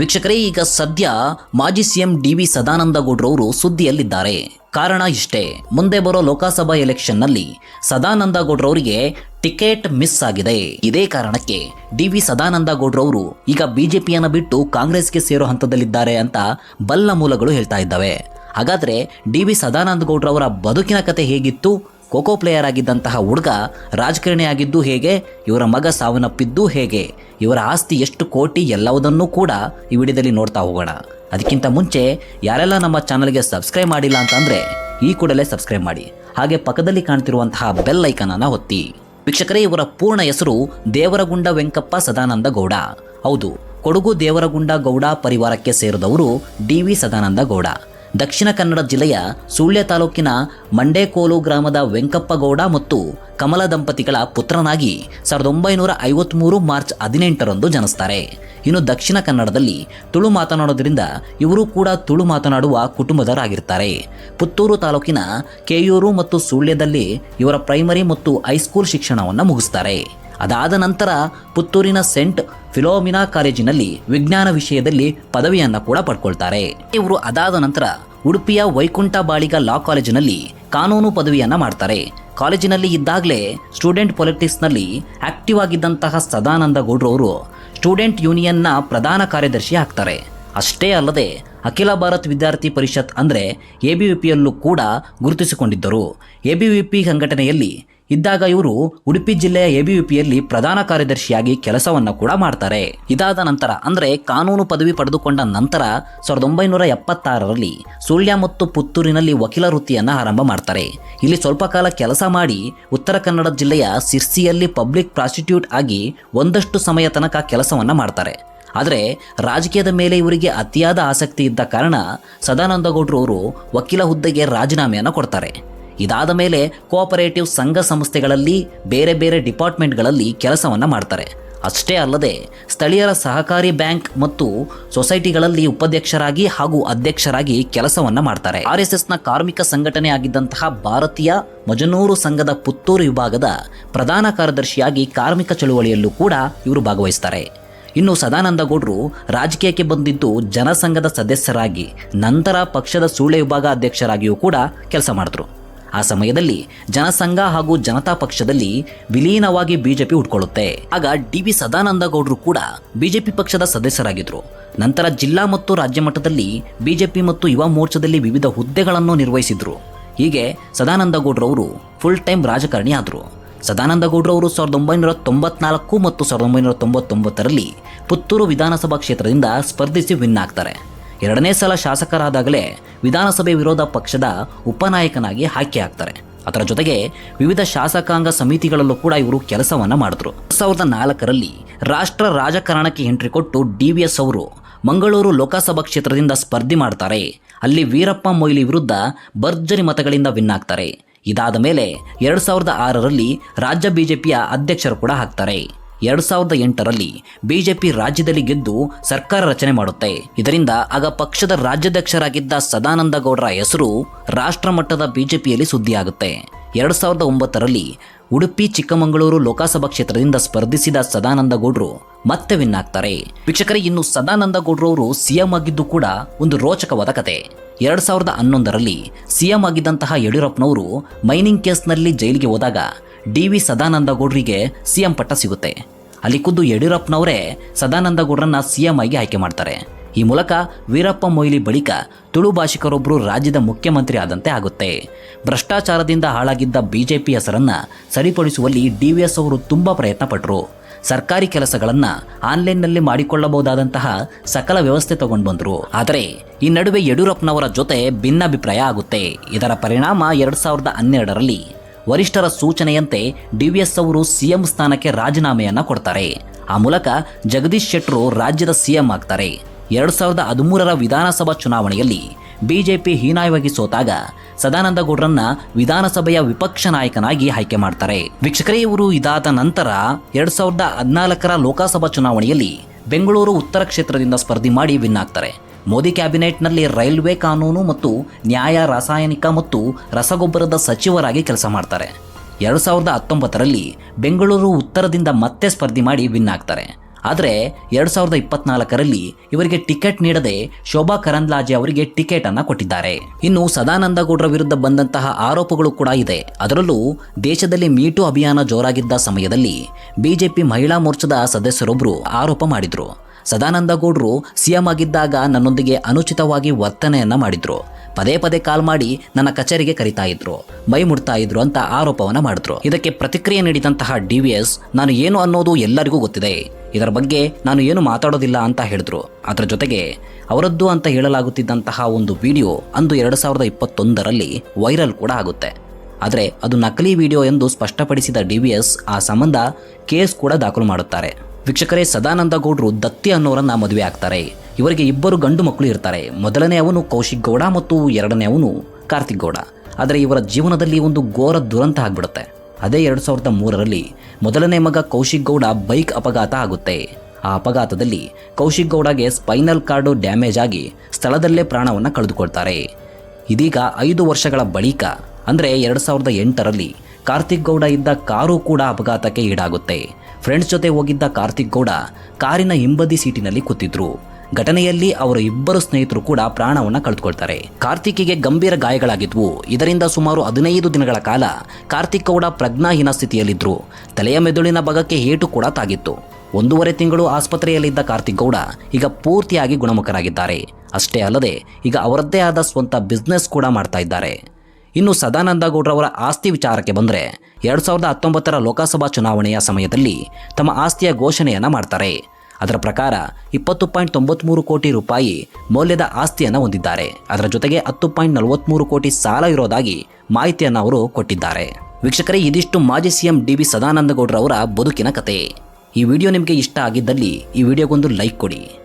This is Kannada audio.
ವೀಕ್ಷಕರೇ, ಈಗ ಸದ್ಯ ಮಾಜಿ ಸಿಎಂ ಡಿ ವಿ ಸದಾನಂದ ಗೌಡ್ರವರು ಸುದ್ದಿಯಲ್ಲಿದ್ದಾರೆ. ಕಾರಣ ಇಷ್ಟೇ, ಮುಂದೆ ಬರೋ ಲೋಕಸಭಾ ಎಲೆಕ್ಷನ್ನಲ್ಲಿ ಸದಾನಂದ ಗೌಡ್ರವರಿಗೆ ಟಿಕೆಟ್ ಮಿಸ್ ಆಗಿದೆ. ಇದೇ ಕಾರಣಕ್ಕೆ ಡಿ ವಿ ಗೌಡ್ರವರು ಈಗ ಬಿಜೆಪಿಯನ್ನು ಬಿಟ್ಟು ಕಾಂಗ್ರೆಸ್ಗೆ ಸೇರೋ ಹಂತದಲ್ಲಿದ್ದಾರೆ ಅಂತ ಬಲ್ಲ ಮೂಲಗಳು ಹೇಳ್ತಾ ಇದ್ದಾವೆ. ಹಾಗಾದ್ರೆ ಡಿ ವಿ ಸದಾನಂದ ಗೌಡ್ರವರ ಬದುಕಿನ ಕತೆ ಹೇಗಿತ್ತು? ಖೋಖೋ ಪ್ಲೇಯರ್ ಆಗಿದ್ದಂತಹ ಹುಡುಗ ರಾಜಕಾರಣಿ ಆಗಿದ್ದು ಹೇಗೆ, ಇವರ ಮಗ ಸಾವನ್ನಪ್ಪಿದ್ದು ಹೇಗೆ, ಇವರ ಆಸ್ತಿ ಎಷ್ಟು ಕೋಟಿ ಎಲ್ಲವುದನ್ನೂ ಕೂಡ ಈ ವಿಡಿಯೋದಲ್ಲಿ ನೋಡ್ತಾ ಹೋಗೋಣ. ಅದಕ್ಕಿಂತ ಮುಂಚೆ ಯಾರೆಲ್ಲ ನಮ್ಮ ಚಾನಲ್ಗೆ ಸಬ್ಸ್ಕ್ರೈಬ್ ಮಾಡಿಲ್ಲ ಅಂತಂದ್ರೆ ಈ ಕೂಡಲೇ ಸಬ್ಸ್ಕ್ರೈಬ್ ಮಾಡಿ. ಹಾಗೆ ಪಕ್ಕದಲ್ಲಿ ಕಾಣ್ತಿರುವಂತಹ ಬೆಲ್ ಐಕನ್ ಅನ್ನ ಒತ್ತಿ. ವೀಕ್ಷಕರೇ, ಇವರ ಪೂರ್ಣ ಹೆಸರು ದೇವರಗುಂಡ ವೆಂಕಪ್ಪ ಸದಾನಂದ ಗೌಡ. ಹೌದು, ಕೊಡಗು ದೇವರಗುಂಡ ಗೌಡ ಪರಿವಾರಕ್ಕೆ ಸೇರಿದವರು ಡಿ ವಿ ಸದಾನಂದ ಗೌಡ. ದಕ್ಷಿಣ ಕನ್ನಡ ಜಿಲ್ಲೆಯ ಸುಳ್ಯ ತಾಲೂಕಿನ ಮಂಡೇಕೋಲು ಗ್ರಾಮದ ವೆಂಕಪ್ಪಗೌಡ ಮತ್ತು ಕಮಲ ದಂಪತಿಗಳ ಪುತ್ರನಾಗಿ ಸಾವಿರದ ಒಂಬೈನೂರ ಐವತ್ಮೂರು ಮಾರ್ಚ್ ಹದಿನೆಂಟರಂದು ಜನಿಸ್ತಾರೆ. ಇನ್ನು ದಕ್ಷಿಣ ಕನ್ನಡದಲ್ಲಿ ತುಳು ಮಾತನಾಡೋದ್ರಿಂದ ಇವರು ಕೂಡ ತುಳು ಮಾತನಾಡುವ ಕುಟುಂಬದವರಾಗಿರ್ತಾರೆ. ಪುತ್ತೂರು ತಾಲೂಕಿನ ಕೆಯೂರು ಮತ್ತು ಸುಳ್ಯದಲ್ಲಿ ಇವರ ಪ್ರೈಮರಿ ಮತ್ತು ಹೈಸ್ಕೂಲ್ ಶಿಕ್ಷಣವನ್ನು ಮುಗಿಸ್ತಾರೆ. ಅದಾದ ನಂತರ ಪುತ್ತೂರಿನ ಸೆಂಟ್ ಫಿಲೋಮಿನಾ ಕಾಲೇಜಿನಲ್ಲಿ ವಿಜ್ಞಾನ ವಿಷಯದಲ್ಲಿ ಪದವಿಯನ್ನು ಕೂಡ ಪಡ್ಕೊಳ್ತಾರೆ. ಇವರು ಅದಾದ ನಂತರ ಉಡುಪಿಯ ವೈಕುಂಠ ಬಾಳಿಗ ಲಾ ಕಾಲೇಜಿನಲ್ಲಿ ಕಾನೂನು ಪದವಿಯನ್ನ ಮಾಡ್ತಾರೆ. ಕಾಲೇಜಿನಲ್ಲಿ ಇದ್ದಾಗಲೇ ಸ್ಟೂಡೆಂಟ್ ಪೊಲಿಟಿಕ್ಸ್ನಲ್ಲಿ ಆಕ್ಟಿವ್ ಆಗಿದ್ದಂತಹ ಸದಾನಂದ ಗೌಡ್ರವರು ಸ್ಟೂಡೆಂಟ್ ಯೂನಿಯನ್ನ ಪ್ರಧಾನ ಕಾರ್ಯದರ್ಶಿ ಆಗ್ತಾರೆ. ಅಷ್ಟೇ ಅಲ್ಲದೆ ಅಖಿಲ ಭಾರತ್ ವಿದ್ಯಾರ್ಥಿ ಪರಿಷತ್ ಅಂದರೆ ಎ ಬಿ ವಿ ಪಿಯಲ್ಲೂ ಕೂಡ ಗುರುತಿಸಿಕೊಂಡಿದ್ದರು. ಎ ಬಿ ವಿ ಪಿ ಸಂಘಟನೆಯಲ್ಲಿ ಇದ್ದಾಗ ಇವರು ಉಡುಪಿ ಜಿಲ್ಲೆಯ ಎಬಿವಿಪಿಯಲ್ಲಿ ಪ್ರಧಾನ ಕಾರ್ಯದರ್ಶಿಯಾಗಿ ಕೆಲಸವನ್ನ ಕೂಡ ಮಾಡ್ತಾರೆ. ಇದಾದ ನಂತರ, ಅಂದ್ರೆ ಕಾನೂನು ಪದವಿ ಪಡೆದುಕೊಂಡ ನಂತರ ಸಾವಿರದ ಒಂಬೈನೂರ ಎಪ್ಪತ್ತಾರರಲ್ಲಿ ಸುಳ್ಯ ಮತ್ತು ಪುತ್ತೂರಿನಲ್ಲಿ ವಕೀಲ ವೃತ್ತಿಯನ್ನ ಆರಂಭ ಮಾಡ್ತಾರೆ. ಇಲ್ಲಿ ಸ್ವಲ್ಪ ಕಾಲ ಕೆಲಸ ಮಾಡಿ ಉತ್ತರ ಕನ್ನಡ ಜಿಲ್ಲೆಯ ಸಿರ್ಸಿಯಲ್ಲಿ ಪಬ್ಲಿಕ್ ಪ್ರಾಸ್ಟಿಟ್ಯೂಟ್ ಆಗಿ ಒಂದಷ್ಟು ಸಮಯ ತನಕ ಕೆಲಸವನ್ನ ಮಾಡ್ತಾರೆ. ಆದರೆ ರಾಜಕೀಯದ ಮೇಲೆ ಇವರಿಗೆ ಅತಿಯಾದ ಆಸಕ್ತಿ ಇದ್ದ ಕಾರಣ ಸದಾನಂದಗೌಡರು ಅವರು ವಕೀಲ ಹುದ್ದೆಗೆ ರಾಜೀನಾಮೆಯನ್ನು ಕೊಡ್ತಾರೆ. ಇದಾದ ಮೇಲೆ ಕೋಆಪರೇಟಿವ್ ಸಂಘ ಸಂಸ್ಥೆಗಳಲ್ಲಿ ಬೇರೆ ಬೇರೆ ಡಿಪಾರ್ಟ್ಮೆಂಟ್ಗಳಲ್ಲಿ ಕೆಲಸವನ್ನು ಮಾಡ್ತಾರೆ. ಅಷ್ಟೇ ಅಲ್ಲದೆ ಸ್ಥಳೀಯರ ಸಹಕಾರಿ ಬ್ಯಾಂಕ್ ಮತ್ತು ಸೊಸೈಟಿಗಳಲ್ಲಿ ಉಪಾಧ್ಯಕ್ಷರಾಗಿ ಹಾಗೂ ಅಧ್ಯಕ್ಷರಾಗಿ ಕೆಲಸವನ್ನು ಮಾಡ್ತಾರೆ. ಆರ್ ಎಸ್ ಎಸ್ನ ಕಾರ್ಮಿಕ ಸಂಘಟನೆ ಆಗಿದ್ದಂತಹ ಭಾರತೀಯ ಮಜನೂರು ಸಂಘದ ಪುತ್ತೂರು ವಿಭಾಗದ ಪ್ರಧಾನ ಕಾರ್ಯದರ್ಶಿಯಾಗಿ ಕಾರ್ಮಿಕ ಚಳುವಳಿಯಲ್ಲೂ ಕೂಡ ಇವರು ಭಾಗವಹಿಸ್ತಾರೆ. ಇನ್ನು ಸದಾನಂದ ಗೌಡ್ರು ರಾಜಕೀಯಕ್ಕೆ ಬಂದಿದ್ದು ಜನಸಂಘದ ಸದಸ್ಯರಾಗಿ, ನಂತರ ಪಕ್ಷದ ಸೂಳೆ ವಿಭಾಗ ಅಧ್ಯಕ್ಷರಾಗಿಯೂ ಕೂಡ ಕೆಲಸ ಮಾಡಿದ್ರು. ಆ ಸಮಯದಲ್ಲಿ ಜನಸಂಘ ಹಾಗೂ ಜನತಾ ಪಕ್ಷದಲ್ಲಿ ವಿಲೀನವಾಗಿ ಬಿಜೆಪಿ ಹುಟ್ಕೊಳ್ಳುತ್ತೆ ಆಗ ಡಿ ವಿ ಸದಾನಂದ ಗೌಡರು ಕೂಡ ಬಿಜೆಪಿ ಪಕ್ಷದ ಸದಸ್ಯರಾಗಿದ್ರು. ನಂತರ ಜಿಲ್ಲಾ ಮತ್ತು ರಾಜ್ಯ ಮಟ್ಟದಲ್ಲಿ ಬಿಜೆಪಿ ಮತ್ತು ಯುವ ಮೋರ್ಚಾದಲ್ಲಿ ವಿವಿಧ ಹುದ್ದೆಗಳನ್ನು ನಿರ್ವಹಿಸಿದ್ರು. ಹೀಗೆ ಸದಾನಂದ ಗೌಡ್ರವರು ಫುಲ್ ಟೈಮ್ ರಾಜಕಾರಣಿ ಆದರು. ಸದಾನಂದ ಗೌಡ್ರವರು ಸಾವಿರದ ಒಂಬೈನೂರ ತೊಂಬತ್ನಾಲ್ಕು ಮತ್ತು ಸಾವಿರದ ಒಂಬೈನೂರ ತೊಂಬತ್ತೊಂಬತ್ತರಲ್ಲಿ ಪುತ್ತೂರು ವಿಧಾನಸಭಾ ಕ್ಷೇತ್ರದಿಂದ ಸ್ಪರ್ಧಿಸಿ ವಿನ್ ಆಗ್ತಾರೆ. ಎರಡನೇ ಸಲ ಶಾಸಕರಾದಾಗಲೇ ವಿಧಾನಸಭೆ ವಿರೋಧ ಪಕ್ಷದ ಉಪನಾಯಕನಾಗಿ ಆಯ್ಕೆ ಆಗ್ತಾರೆ ಅದರ ಜೊತೆಗೆ ವಿವಿಧ ಶಾಸಕಾಂಗ ಸಮಿತಿಗಳಲ್ಲೂ ಕೂಡ ಇವರು ಕೆಲಸವನ್ನ ಮಾಡಿದ್ರು. ಸಾವಿರದ ನಾಲ್ಕರಲ್ಲಿ ರಾಷ್ಟ್ರ ರಾಜಕಾರಣಕ್ಕೆ ಎಂಟ್ರಿ ಕೊಟ್ಟು ಡಿ ವಿ ಎಸ್ ಅವರು ಮಂಗಳೂರು ಲೋಕಸಭಾ ಕ್ಷೇತ್ರದಿಂದ ಸ್ಪರ್ಧೆ ಮಾಡ್ತಾರೆ. ಅಲ್ಲಿ ವೀರಪ್ಪ ಮೊಯ್ಲಿ ವಿರುದ್ಧ ಭರ್ಜರಿ ಮತಗಳಿಂದ ವಿನ್ ಆಗ್ತಾರೆ. ಇದಾದ ಮೇಲೆ ಎರಡು ಸಾವಿರದ ಆರರಲ್ಲಿ ರಾಜ್ಯ ಬಿಜೆಪಿಯ ಅಧ್ಯಕ್ಷರು ಕೂಡ ಆಗ್ತಾರೆ. ಎರಡು ಸಾವಿರದ ಎಂಟರಲ್ಲಿ ಬಿಜೆಪಿ ರಾಜ್ಯದಲ್ಲಿ ಗೆದ್ದು ಸರ್ಕಾರ ರಚನೆ ಮಾಡುತ್ತೆ. ಇದರಿಂದ ಆಗ ಪಕ್ಷದ ರಾಜ್ಯಾಧ್ಯಕ್ಷರಾಗಿದ್ದ ಸದಾನಂದ ಗೌಡರ ಹೆಸರು ರಾಷ್ಟ್ರಮಟ್ಟದ ಬಿಜೆಪಿಯಲ್ಲಿ ಸುದ್ದಿಯಾಗುತ್ತೆ. ಎರಡು ಸಾವಿರದ ಒಂಬತ್ತರಲ್ಲಿ ಉಡುಪಿ, ಚಿಕ್ಕಮಗಳೂರು ಲೋಕಸಭಾ ಕ್ಷೇತ್ರದಿಂದ ಸ್ಪರ್ಧಿಸಿದ ಸದಾನಂದ ಗೌಡ್ರು ಮತ್ತೆ ವಿನ್ ಆಗ್ತಾರೆ. ವೀಕ್ಷಕರೇ, ಇನ್ನು ಸದಾನಂದ ಗೌಡ್ರವರು ಸಿಎಂ ಆಗಿದ್ದು ಕೂಡ ಒಂದು ರೋಚಕವಾದ ಕತೆ. ಎರಡು ಸಾವಿರದ ಹನ್ನೊಂದರಲ್ಲಿ ಸಿಎಂ ಆಗಿದ್ದಂತಹ ಯಡಿಯೂರಪ್ಪನವರು ಮೈನಿಂಗ್ ಕೇಸ್ನಲ್ಲಿ ಜೈಲಿಗೆ ಹೋದಾಗ ಡಿ ವಿ ಸದಾನಂದ ಗೌಡ್ರಿಗೆ ಸಿಎಂ ಪಟ್ಟ ಸಿಗುತ್ತೆ. ಅಲ್ಲಿ ಖುದ್ದು ಯಡಿಯೂರಪ್ಪನವರೇ ಸದಾನಂದ ಗೌಡ್ರನ್ನ ಸಿಎಂ ಆಗಿ ಆಯ್ಕೆ ಮಾಡ್ತಾರೆ. ಈ ಮೂಲಕ ವೀರಪ್ಪ ಮೊಯ್ಲಿ ಬಳಿಕ ತುಳು ಭಾಷಿಕರೊಬ್ಬರು ರಾಜ್ಯದ ಮುಖ್ಯಮಂತ್ರಿ ಆದಂತೆ ಆಗುತ್ತೆ. ಭ್ರಷ್ಟಾಚಾರದಿಂದ ಹಾಳಾಗಿದ್ದ ಬಿಜೆಪಿ ಹೆಸರನ್ನ ಸರಿಪಡಿಸುವಲ್ಲಿ ಡಿ ಅವರು ತುಂಬಾ ಪ್ರಯತ್ನ ಪಟ್ಟರು ಸರ್ಕಾರಿ ಕೆಲಸಗಳನ್ನ ಆನ್ಲೈನ್ನಲ್ಲಿ ಮಾಡಿಕೊಳ್ಳಬಹುದಾದಂತಹ ಸಕಲ ವ್ಯವಸ್ಥೆ ತಗೊಂಡು ಬಂದರು ಆದರೆ ಈ ನಡುವೆ ಯಡಿಯೂರಪ್ಪನವರ ಜೊತೆ ಭಿನ್ನಾಭಿಪ್ರಾಯ ಆಗುತ್ತೆ. ಇದರ ಪರಿಣಾಮ ಎರಡು ಸಾವಿರದ ಹನ್ನೆರಡರಲ್ಲಿ ವರಿಷ್ಠರ ಸೂಚನೆಯಂತೆ ಡಿ ಅವರು ಸಿಎಂ ಸ್ಥಾನಕ್ಕೆ ರಾಜೀನಾಮೆಯನ್ನ ಕೊಡ್ತಾರೆ. ಆ ಮೂಲಕ ಜಗದೀಶ್ ಶೆಟ್ಟರು ರಾಜ್ಯದ ಸಿಎಂ ಆಗ್ತಾರೆ. ಎರಡ್ ಸಾವಿರದ ಹದಿಮೂರರ ವಿಧಾನಸಭಾ ಚುನಾವಣೆಯಲ್ಲಿ ಬಿಜೆಪಿ ಹೀನಾಯವಾಗಿ ಸೋತಾಗ ಸದಾನಂದ ಗೌಡ್ರನ್ನ ವಿಧಾನಸಭೆಯ ವಿಪಕ್ಷ ನಾಯಕನಾಗಿ ಆಯ್ಕೆ ಮಾಡ್ತಾರೆ. ವೀಕ್ಷಕರೇ, ಇವರು ಇದಾದ ನಂತರ ಎರಡ್ ಸಾವಿರದ ಹದಿನಾಲ್ಕರ ಲೋಕಸಭಾ ಚುನಾವಣೆಯಲ್ಲಿ ಬೆಂಗಳೂರು ಉತ್ತರ ಕ್ಷೇತ್ರದಿಂದ ಸ್ಪರ್ಧೆ ಮಾಡಿ ವಿನ್ ಆಗ್ತಾರೆ. ಮೋದಿ ಕ್ಯಾಬಿನೆಟ್ನಲ್ಲಿ ರೈಲ್ವೆ ಕಾನೂನು ಮತ್ತು ನ್ಯಾಯ, ರಾಸಾಯನಿಕ ಮತ್ತು ರಸಗೊಬ್ಬರದ ಸಚಿವರಾಗಿ ಕೆಲಸ ಮಾಡ್ತಾರೆ. ಎರಡು ಸಾವಿರದ ಹತ್ತೊಂಬತ್ತರಲ್ಲಿ ಬೆಂಗಳೂರು ಉತ್ತರದಿಂದ ಮತ್ತೆ ಸ್ಪರ್ಧೆ ಮಾಡಿ ವಿನ್ ಆಗ್ತಾರೆ. ಆದರೆ ಎರಡು ಸಾವಿರದ ಇಪ್ಪತ್ನಾಲ್ಕರಲ್ಲಿ ಇವರಿಗೆ ಟಿಕೆಟ್ ನೀಡದೆ ಶೋಭಾ ಕರಂದ್ಲಾಜೆ ಅವರಿಗೆ ಟಿಕೆಟ್ ಅನ್ನ ಕೊಟ್ಟಿದ್ದಾರೆ. ಇನ್ನು ಸದಾನಂದ ಗೌಡ್ರ ವಿರುದ್ಧ ಬಂದಂತಹ ಆರೋಪಗಳು ಕೂಡ ಇದೆ. ಅದರಲ್ಲೂ ದೇಶದಲ್ಲಿ ಮೀಟು ಅಭಿಯಾನ ಜೋರಾಗಿದ್ದ ಸಮಯದಲ್ಲಿ ಬಿಜೆಪಿ ಮಹಿಳಾ ಮೋರ್ಚಾದ ಸದಸ್ಯರೊಬ್ಬರು ಆರೋಪ ಮಾಡಿದ್ರು. ಸದಾನಂದ ಗೌಡರು ಸಿಎಂ ಆಗಿದ್ದಾಗ ನನ್ನೊಂದಿಗೆ ಅನುಚಿತವಾಗಿ ವರ್ತನೆಯನ್ನ ಮಾಡಿದ್ರು. ಪದೇ ಪದೇ ಕಾಲ್ ಮಾಡಿ ನನ್ನ ಕಚೇರಿಗೆ ಕರಿತಾ ಇದ್ರು, ಮೈ ಮುಡ್ತಾ ಇದ್ರು ಅಂತ ಆರೋಪವನ್ನ ಮಾಡಿದ್ರು. ಇದಕ್ಕೆ ಪ್ರತಿಕ್ರಿಯೆ ನೀಡಿದಂತಹ ಡಿ ವಿ ಎಸ್, ನಾನು ಏನು ಅನ್ನೋದು ಎಲ್ಲರಿಗೂ ಗೊತ್ತಿದೆ. ಇದರ ಬಗ್ಗೆ ನಾನು ಏನು ಮಾತಾಡೋದಿಲ್ಲ ಅಂತ ಹೇಳಿದ್ರು. ಅದರ ಜೊತೆಗೆ ಅವರದ್ದು ಅಂತ ಹೇಳಲಾಗುತ್ತಿದ್ದಂತಹ ಒಂದು ವಿಡಿಯೋ ಅಂದು ಎರಡು ಸಾವಿರದ ಇಪ್ಪತ್ತೊಂದರಲ್ಲಿ ವೈರಲ್ ಕೂಡ ಆಗುತ್ತೆ. ಆದರೆ ಅದು ನಕಲಿ ವಿಡಿಯೋ ಎಂದು ಸ್ಪಷ್ಟಪಡಿಸಿದ ಡಿ ವಿ ಎಸ್, ಆ ಸಂಬಂಧ ಕೇಸ್ ಕೂಡ ದಾಖಲು ಮಾಡುತ್ತಾರೆ. ವೀಕ್ಷಕರೇ, ಸದಾನಂದ ಗೌಡ್ರು ದತ್ತಿ ಅನ್ನೋರನ್ನ ಮದುವೆ ಆಗ್ತಾರೆ. ಇವರಿಗೆ ಇಬ್ಬರು ಗಂಡು ಮಕ್ಕಳು ಇರ್ತಾರೆ. ಮೊದಲನೇ ಅವನು ಕೌಶಿಕ್ ಗೌಡ ಮತ್ತು ಎರಡನೇ ಅವನು ಕಾರ್ತಿಕ್ ಗೌಡ. ಆದರೆ ಇವರ ಜೀವನದಲ್ಲಿ ಒಂದು ಘೋರ ದುರಂತ ಆಗ್ಬಿಡುತ್ತೆ. ಅದೇ ಎರಡು ಸಾವಿರದ ಮೂರರಲ್ಲಿ ಮೊದಲನೇ ಮಗ ಕೌಶಿಕ್ ಗೌಡ ಬೈಕ್ ಅಪಘಾತ ಆಗುತ್ತೆ. ಆ ಅಪಘಾತದಲ್ಲಿ ಕೌಶಿಕ್ ಗೌಡಗೆ ಸ್ಪೈನಲ್ ಕಾರ್ಡು ಡ್ಯಾಮೇಜ್ ಆಗಿ ಸ್ಥಳದಲ್ಲೇ ಪ್ರಾಣವನ್ನು ಕಳೆದುಕೊಳ್ತಾರೆ. ಇದೀಗ ಐದು ವರ್ಷಗಳ ಬಳಿಕ, ಅಂದರೆ ಎರಡು ಸಾವಿರದ ಎಂಟರಲ್ಲಿ ಕಾರ್ತಿಕ್ ಗೌಡ ಇದ್ದ ಕಾರು ಕೂಡ ಅಪಘಾತಕ್ಕೆ ಈಡಾಗುತ್ತೆ. ಫ್ರೆಂಡ್ಸ್ ಜೊತೆ ಹೋಗಿದ್ದ ಕಾರ್ತಿಕ್ ಗೌಡ ಕಾರಿನ ಹಿಂಬದಿ ಸೀಟಿನಲ್ಲಿ ಕೂತಿದ್ರು. ಘಟನೆಯಲ್ಲಿ ಅವರ ಇಬ್ಬರು ಸ್ನೇಹಿತರು ಕೂಡ ಪ್ರಾಣವನ್ನು ಕಳೆದುಕೊಳ್ತಾರೆ. ಕಾರ್ತಿಕ್ಗೆ ಗಂಭೀರ ಗಾಯಗಳಾಗಿದ್ವು. ಇದರಿಂದ ಸುಮಾರು ಹದಿನೈದು ದಿನಗಳ ಕಾಲ ಕಾರ್ತಿಕ್ ಗೌಡ ಪ್ರಜ್ಞಾಹೀನ ಸ್ಥಿತಿಯಲ್ಲಿದ್ದರು ತಲೆಯ ಮೆದುಳಿನ ಭಾಗಕ್ಕೆ ಏಟು ಕೂಡ ತಾಗಿತ್ತು. ಒಂದೂವರೆ ತಿಂಗಳು ಆಸ್ಪತ್ರೆಯಲ್ಲಿದ್ದ ಕಾರ್ತಿಕ್ ಗೌಡ ಈಗ ಪೂರ್ತಿಯಾಗಿ ಗುಣಮುಖರಾಗಿದ್ದಾರೆ. ಅಷ್ಟೇ ಅಲ್ಲದೆ ಈಗ ಅವರದ್ದೇ ಆದ ಸ್ವಂತ ಬಿಸ್ನೆಸ್ ಕೂಡ ಮಾಡ್ತಾ ಇದ್ದಾರೆ. ಇನ್ನು ಸದಾನಂದ ಗೌಡ್ರವರ ಆಸ್ತಿ ವಿಚಾರಕ್ಕೆ ಬಂದರೆ ಎರಡು ಸಾವಿರದ ಹತ್ತೊಂಬತ್ತರ ಲೋಕಸಭಾ ಚುನಾವಣೆಯ ಸಮಯದಲ್ಲಿ ತಮ್ಮ ಆಸ್ತಿಯ ಘೋಷಣೆಯನ್ನು ಮಾಡ್ತಾರೆ. ಅದರ ಪ್ರಕಾರ ಇಪ್ಪತ್ತು ಪಾಯಿಂಟ್ ತೊಂಬತ್ಮೂರು ಕೋಟಿ ರೂಪಾಯಿ ಮೌಲ್ಯದ ಆಸ್ತಿಯನ್ನು ಹೊಂದಿದ್ದಾರೆ. ಅದರ ಜೊತೆಗೆ ಹತ್ತು ಪಾಯಿಂಟ್ ನಲವತ್ತ್ಮೂರು ಕೋಟಿ ಸಾಲ ಇರೋದಾಗಿ ಮಾಹಿತಿಯನ್ನು ಅವರು ಕೊಟ್ಟಿದ್ದಾರೆ. ವೀಕ್ಷಕರೇ, ಇದಿಷ್ಟು ಮಾಜಿ ಸಿಎಂ ಡಿ ಬಿ ಸದಾನಂದ ಗೌಡ್ರವರ ಬದುಕಿನ ಕತೆ. ಈ ವಿಡಿಯೋ ನಿಮಗೆ ಇಷ್ಟ ಆಗಿದ್ದಲ್ಲಿ ಈ ವಿಡಿಯೋಗೊಂದು ಲೈಕ್ ಕೊಡಿ.